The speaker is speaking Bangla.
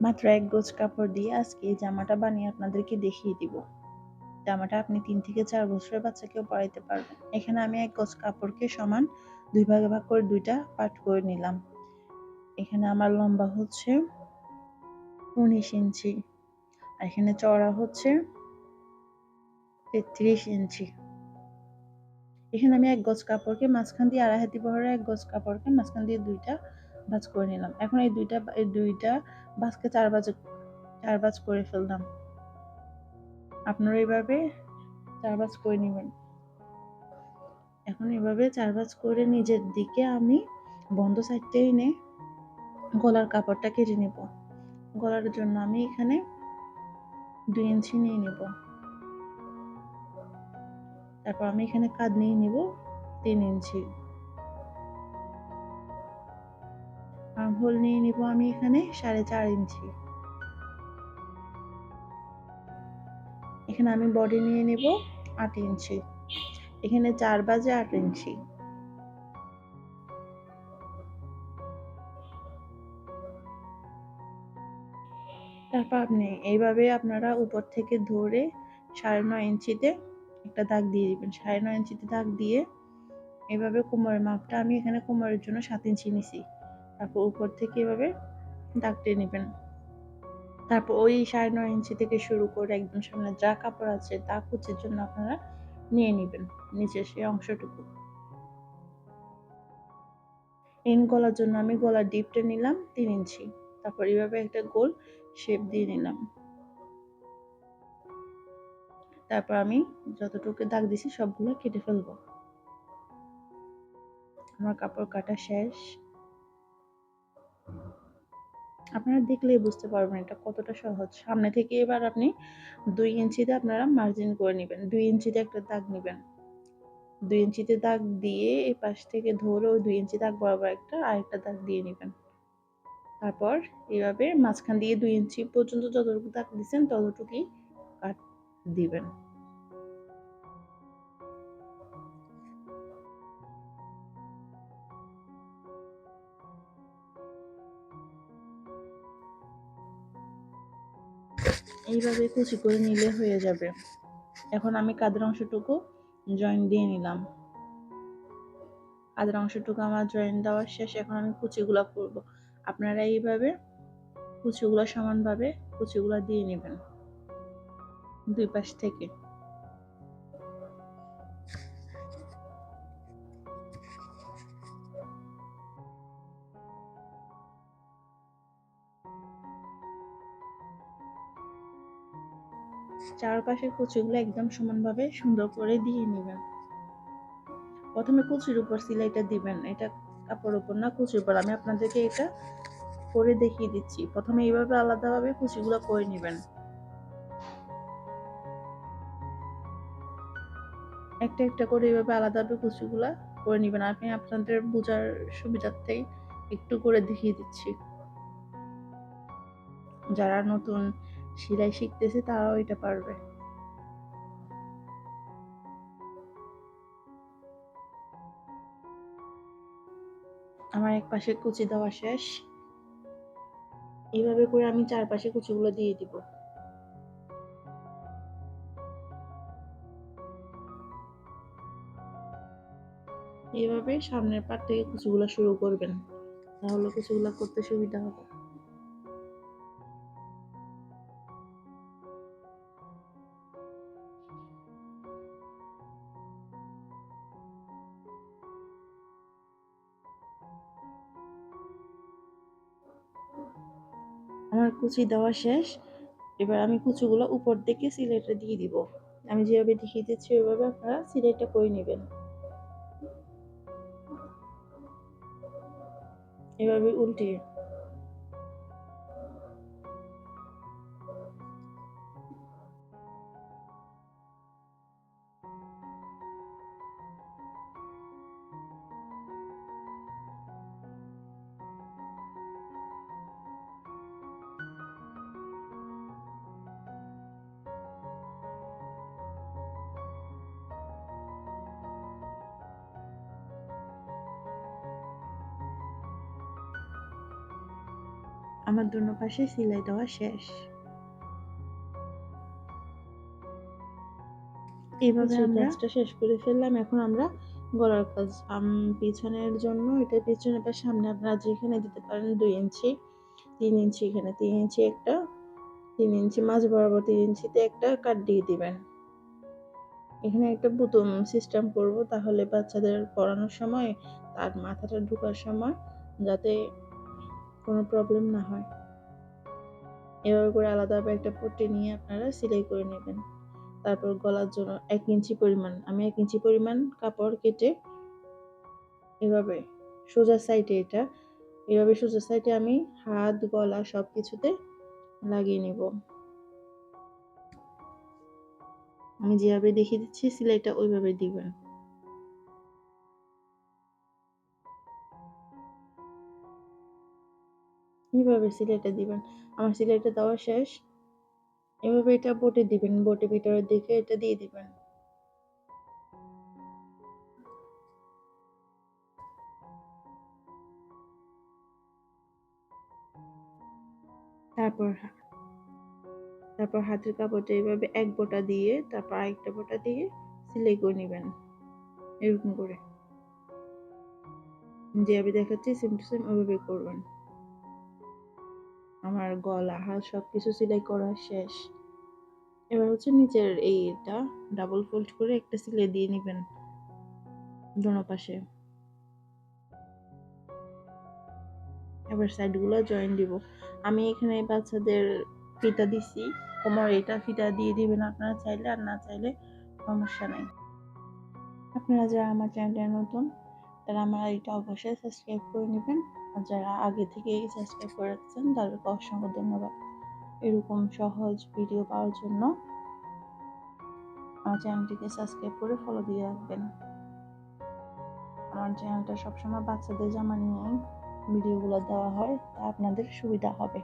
মাত্র এক গোছ কাপড় দিয়ে আজকে এই জামাটা বানিয়ে আপনাদেরকে দেখিয়ে দিব। জামাটা আপনি তিন থেকে চার বছরের বাচ্চাকেও পরাইতে পারবেন। এখানে আমি এক গোছ কাপড়কে সমান দুই ভাগে ভাগ করে দুইটা পাট করে নিলাম। এখানে আমার লম্বা হচ্ছে উনিশ ইঞ্চি আর এখানে চড়া হচ্ছে তেত্রিশ ইঞ্চি। এখানে আমি এক গজ কাপড়কে মাঝখান দিয়ে আড়াই হাতি এক গজ কাপড়কে মাঝখান দিয়ে দুইটা ভাজ করে নিলাম। এখন এই দুইটা এই দুইটা ভাজকে চার বাজ চার বাজ করে ফেললাম। আপনারা এইভাবে চার বাজ করে নেবেন। এখন এভাবে চার বাজ করে নিজের দিকে আমি বন্ধ সাইডটা এনে গলার কাপড়টা কেটে নেব। গলার জন্য আমি এখানে দুই ইঞ্চি নিয়ে নেব। তারপর আমি এখানে কাঁধ নিয়ে নেব তিন ইঞ্চি। আর্মহোল নিয়ে নিব আমি এখানে সাড়ে চার ইঞ্চি। এখানে আমি বডি নিয়ে নেব আট ইঞ্চি। এখানে চার বাজে আট ইঞ্চি। তারপর আপনি এইভাবে আপনারা উপর থেকে ধরে সাড়ে নয় ইঞ্চিতে একটা দাগ দিয়ে দিবেন। সাড়ে নয় ইঞ্চিতে দাগ দিয়ে এভাবে কোমরের মাপটা আমি এখানে কোমরের জন্য সাত ইঞ্চি নিছি। তারপর উপর থেকে এভাবে দাগ টেনে নেবেন। তারপর ওই সাড়ে নয় ইঞ্চি থেকে শুরু করে একদম সামনে যা কাপড় আছে, তা কুচির জন্য আপনারা নিয়ে নেবেন নিচের সেই অংশটুকু। ইন গলার জন্য আমি গলার ডিপটা নিলাম তিন ইঞ্চি। তারপর এইভাবে একটা গোল শেপ দিয়ে নিলাম। তারপর আমি যতটুকু দাগ দিছি সবগুলো কেটে ফেলব। আমার কাপড় কাটা শেষ। আপনারা দেখলেই বুঝতে পারবেন এটা কতটা সহজ। সামনে থেকে এবার আপনি দুই ইঞ্চিতে আপনারা মার্জিন করে নেবেন। দুই ইঞ্চিতে একটা দাগ নেবেন। দুই ইঞ্চিতে দাগ দিয়ে এই পাশ থেকে ধরে দুই ইঞ্চি দাগ বরাবর একটা আরেকটা দাগ দিয়ে নেবেন। তারপর এভাবে মাঝখান দিয়ে দুই ইঞ্চি পর্যন্ত যতটুকু দাগ দিচ্ছেন ততটুকুই কাট দিবেন। এইভাবে কুচি করে নিলে হয়ে যাবে। এখন আমি কাদের অংশটুকু জয়েন দিয়ে নিলাম। কাদের অংশটুকু আমার জয়েন দেওয়ার শেষ, এখন আমি কুচিগুলো করব। আপনারা এইভাবে কুচিগুলো সমানভাবে কুচিগুলো দিয়ে নেবেন। দুই পাশ থেকে। চারপাশের কুচিগুলো একদম সমানভাবে সুন্দর করে দিয়ে নেবেন। প্রথমে কুচির উপর সিলাইটা দিবেন। এটা কাপড় উপর না, কুচির উপর। আমি আপনাদেরকে এটা করে দেখিয়ে দিচ্ছি। প্রথমে এইভাবে আলাদাভাবে কুচিগুলো করে নেবেন। একটা একটা করে এইভাবে আলাদাভাবে কুচিগুলা করে নেবেন। আমি আপনাদের বোঝার সুবিধার্থেই একটু করে দেখিয়ে দিচ্ছি। যারা নতুন সেলাই শিখতেছে, তারাও এটা পারবে। আমার এক পাশে কুচি দেওয়া শেষ। এইভাবে করে আমি চারপাশে কুচিগুলো দিয়ে দিব। এইভাবে সামনের পাট থেকে কুচিগুলো শুরু করবেন। তাহলে কুচিগুলো করতে সুবিধা হবে। আমার কুচি দেওয়া শেষ। এবার আমি কুচুগুলো উপর দিকে সিলেটটা দিয়ে দিব। আমি যেভাবে দেখিয়ে দিচ্ছি, ওইভাবে আপনারা সিলেটটা করে নেবেন। এভাবে উল্টিয়ে আমার দুনো পাশে সেলাই দেওয়া শেষ। এইভাবে আমরা কাজটা শেষ করে ফেললাম। এখন আমরা গলার কাজ আম- পিছনের জন্য এটা পিছনে বা সামনে আপনারা যেখানে দিতে পারেন দুই ইঞ্চি তিন ইঞ্চি এখানে তিন ইঞ্চি একটা তিন ইঞ্চি মাঝ বরাবর তিন ইঞ্চিতে একটা কাট দিয়ে দিবেন। এখানে একটা বুতম সিস্টেম করব তাহলে বাচ্চাদের পড়ানোর সময় তার মাথাটা ঢোকার সময় যাতে কোনো প্রবলেম না হয়। এভাবে করে আলাদাভাবে একটা পট্টি নিয়ে আপনারা সেলাই করে নেবেন। তারপর গলার জন্য এক ইঞ্চি পরিমাণ, আমি এক ইঞ্চি পরিমাণ কাপড় কেটে এভাবে সোজা সাইডে এটা, এভাবে সোজা সাইডে আমি হাত, গলা সব কিছুতে লাগিয়ে নিব। আমি যেভাবে দেখিয়ে দিচ্ছি, সেলাইটা ওইভাবে দিবেন। এইভাবে সেলাইটা দিবেন? আমার সেলাইটা দেওয়া শেষ। এভাবে এটা বোটে দিবেন, বটে ভিতরের দিকে এটা দিয়ে দিবেন। তারপর তারপর হাতের কাপড়টা এইভাবে এক বোটা দিয়ে, তারপর আরেকটা বোটা দিয়ে সেলাই করে নেবেন। এরকম করে। যেভাবে দেখাচ্ছি সেম টু সেম ওইভাবে করবেন। আমার গলা, হাত সব কিছু সেলাই করা শেষ। এবার হচ্ছে নিচের এইটা ডাবল ফোল্ড করে একটা সেলাই দিয়ে নেবেন দোনো পাশে। এবার সাইডগুলো জয়েন দিব। আমি এখানে বাচ্চাদের ফিতা দিছি। কোমর এটা ফিতা দিয়ে দিবেন আপনারা চাইলে, আর না চাইলে সমস্যা নেই। আপনারা যারা আমার চ্যানেলে নতুন, তারা আমার এটা অবশ্যই সাবস্ক্রাইব করে নেবেন। যারা আগে থেকে সাবস্ক্রাইব করে রাখছেন তাদেরকে অসংখ্য ধন্যবাদ। এরকম সহজ ভিডিও পাওয়ার জন্য আমার চ্যানেলটিকে সাবস্ক্রাইব করে ফলো দিয়ে রাখবেন। আমার চ্যানেলটা সবসময় বাচ্চাদের জামা নিয়েই ভিডিওগুলো দেওয়া হয়, তা আপনাদের সুবিধা হবে।